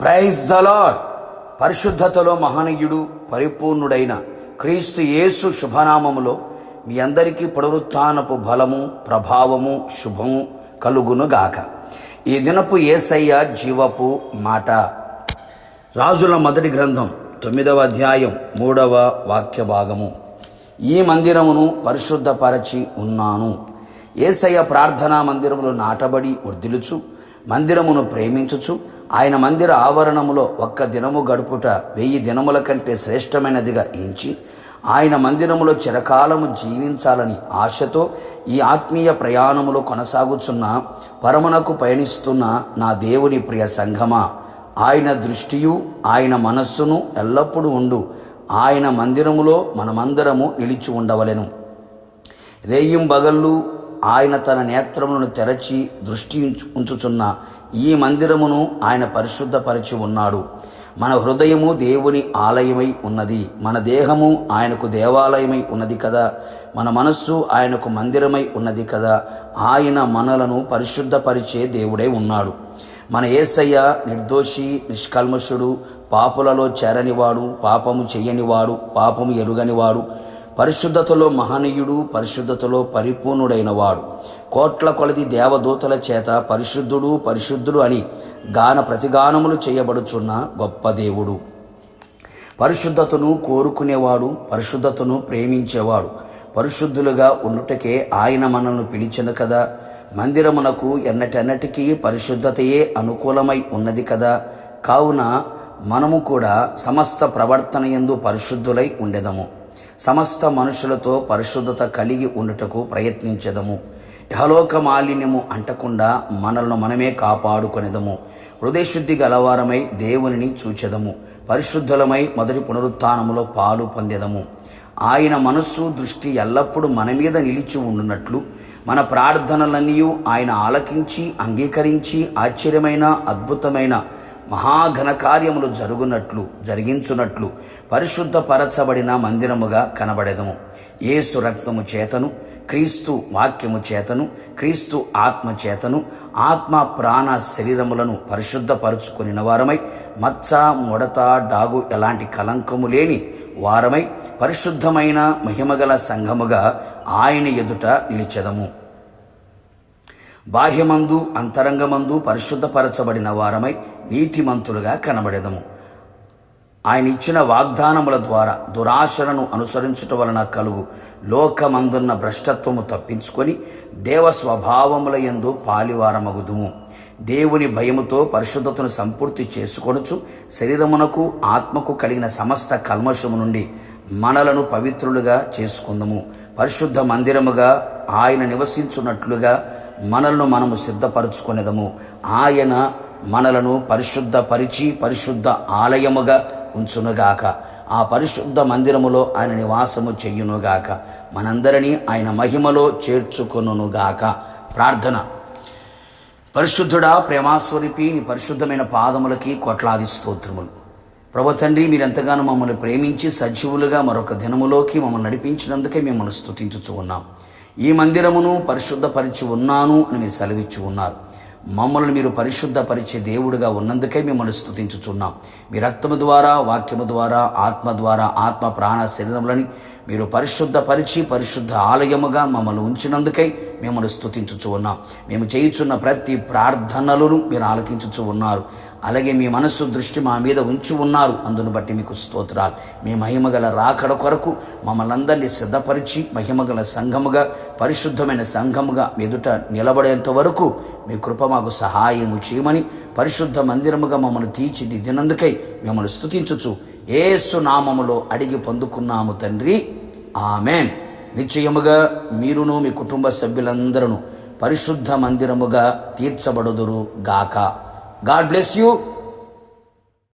Praise the lord పరిశుద్ధతలో మహనీయుడు పరిపూర్ణుడైన క్రీస్తు యేసు శుభనామములో మీ అందరికీ పునరుత్నపు బలము ప్రభావము శుభము కలుగునుగాక ఈ దినపు ఏసయ్య జీవపు మాట. రాజుల మొదటి గ్రంథం తొమ్మిదవ అధ్యాయం మూడవ వాక్య భాగము. ఈ మందిరమును పరిశుద్ధపరచి ఉన్నాను. ఏసయ్య ప్రార్థనా మందిరములు నాటబడి వర్ధిలుచు మందిరమును ప్రేమించుచు ఆయన మందిర ఆవరణములో ఒక్క దినము గడుపుట వెయ్యి దినముల కంటే శ్రేష్టమైనదిగా ఎంచి ఆయన మందిరములో చిరకాలము జీవించాలని ఆశతో ఈ ఆత్మీయ ప్రయాణములో కొనసాగుచున్న పరమునకు పయనిస్తున్న నా దేవుని ప్రియ సంఘమా ఆయన దృష్టియు ఆయన మనస్సును ఎల్లప్పుడూ ఉండు. ఆయన మందిరములో మనమందరము నిలిచి ఉండవలెను. రేయిం బగళ్ళు ఆయన తన నేత్రములను తెరచి దృష్టి ఉంచు- ఉంచుచున్న ఈ మందిరమును ఆయన పరిశుద్ధపరిచి ఉన్నాడు. మన హృదయము దేవుని ఆలయమై ఉన్నది. మన దేహము ఆయనకు దేవాలయమై ఉన్నది కదా. మన మనస్సు ఆయనకు మందిరమై ఉన్నది కదా. ఆయన మనలను పరిశుద్ధపరిచే దేవుడై ఉన్నాడు. మన ఏసయ్య నిర్దోషి నిష్కల్మషుడు పాపులలో చేరనివాడు పాపము చెయ్యనివాడు పాపము ఎరుగనివాడు పరిశుద్ధతలో మహనీయుడు పరిశుద్ధతలో పరిపూర్ణుడైన వాడు కోట్ల కొలది దేవదూతల చేత పరిశుద్ధుడు పరిశుద్ధుడు అని గాన ప్రతిగానములు చేయబడుచున్న గొప్ప దేవుడు. పరిశుద్ధతను కోరుకునేవాడు పరిశుద్ధతను ప్రేమించేవాడు. పరిశుద్ధులుగా ఉండుటకే ఆయన మనల్ని పిలిచను కదా. మందిరమునకు ఎన్నటెన్నటికీ పరిశుద్ధతయే అనుకూలమై ఉన్నది కదా. కావున మనము కూడా సమస్త ప్రవర్తన ఎందు పరిశుద్ధులై ఉండెదము. సమస్త మనుషులతో పరిశుద్ధత కలిగి ఉండుటకు ప్రయత్నించెదము. ఇహలోక మాలిన్యము అంటకుండా మనల్ని మనమే కాపాడుకొనిదము. హృదయశుద్ధి గలవారమై దేవునిని చూచెదము. పరిశుద్ధులమై మొదటి పునరుత్నములో పాలు పొందెదము. ఆయన మనస్సు దృష్టి ఎల్లప్పుడూ మన మీద నిలిచి ఉండునట్లు మన ప్రార్థనలన్నీ ఆయన ఆలకించి అంగీకరించి ఆశ్చర్యమైన అద్భుతమైన మహాఘన కార్యములు జరుగునట్లు జరిగించునట్లు పరిశుద్ధపరచబడిన మందిరముగా కనబడెదము. ఏసు రక్తము చేతను క్రీస్తు వాక్యము చేతను క్రీస్తు ఆత్మ చేతను ఆత్మ ప్రాణ శరీరములను పరిశుద్ధపరుచుకుని వారమై మచ్చ ముడత డాగు ఎలాంటి కలంకము లేని వారమై పరిశుద్ధమైన మహిమగల సంఘముగా ఆయన ఎదుట నిలిచెదము. బాహ్యమందు అంతరంగమందు పరిశుద్ధపరచబడిన వారమై నీతిమంతులుగా కనబడేదము. ఆయన ఇచ్చిన వాగ్దానముల ద్వారా దురాశలను అనుసరించుట వలన కలుగు లోకమందున్న భ్రష్టత్వము తప్పించుకొని దేవ స్వభావముల యందు పాలివారమగుదుము. దేవుని భయముతో పరిశుద్ధతను సంపూర్తి చేసుకొనుచు శరీరమునకు ఆత్మకు కలిగిన సమస్త కల్మషము నుండి మనలను పవిత్రులుగా చేసుకుందము. పరిశుద్ధ మందిరముగా ఆయన నివసించున్నట్లుగా మనలను మనము సిద్ధపరచుకునేదము. ఆయన మనలను పరిశుద్ధ పరిచి పరిశుద్ధ ఆలయముగా ఉంచునుగాక. ఆ పరిశుద్ధ మందిరములో ఆయన నివాసము చెయ్యునుగాక మనందరినీ ఆయన మహిమలో చేర్చుకొనుగాక ప్రార్థన. పరిశుద్ధుడా ప్రేమాస్వరూపి నీ పరిశుద్ధమైన పాదములకి కొట్లాది స్తోత్రములు. ప్రభు తండ్రి మీరెంతగానో మమ్మల్ని ప్రేమించి సజీవులుగా మరొక దినములోకి మమ్మల్ని నడిపించినందుకే మిమ్మల్ని స్థుతించుచు ఉన్నాం. ఈ మందిరమును పరిశుద్ధపరిచి ఉన్నాను అని మీరు సెలవిచ్చి ఉన్నారు. మమ్మల్ని మీరు పరిశుద్ధపరిచే దేవుడిగా ఉన్నందుకే మిమ్మల్ని స్థుతించుచున్నాం మీ రక్తము ద్వారా వాక్యము ద్వారా ఆత్మ ద్వారా ఆత్మ ప్రాణ శరీరములని మీరు పరిశుద్ధపరిచి పరిశుద్ధ ఆలయముగా మమ్మల్ని ఉంచినందుకై మిమ్మల్ని స్థుతించుచు ఉన్నాం. మేము చేయుచున్న ప్రతి ప్రార్థనలను మీరు ఆలకించుచు ఉన్నారు. అలాగే మీ మనస్సు దృష్టి మా మీద ఉంచి ఉన్నారు. అందును బట్టి మీకు స్తోత్రాలు. మీ మహిమగల రాకడ కొరకు మమ్మల్ని అందరినీ సిద్ధపరిచి మహిమగల సంఘముగా పరిశుద్ధమైన సంఘముగా ఎదుట నిలబడేంత వరకు మీ కృప మాకు సహాయము చేయమని పరిశుద్ధ మందిరముగా మమ్మల్ని తీర్చిదిద్దినందుకై మిమ్మల్ని స్తుతించుచు ఏసు నామములో అడిగి పొందుకున్నాము తండ్రి. ఆమెన్. నిశ్చయముగా మీరును మీ కుటుంబ సభ్యులందరూ పరిశుద్ధ మందిరముగా తీర్చబడుదురు గాక. God bless you.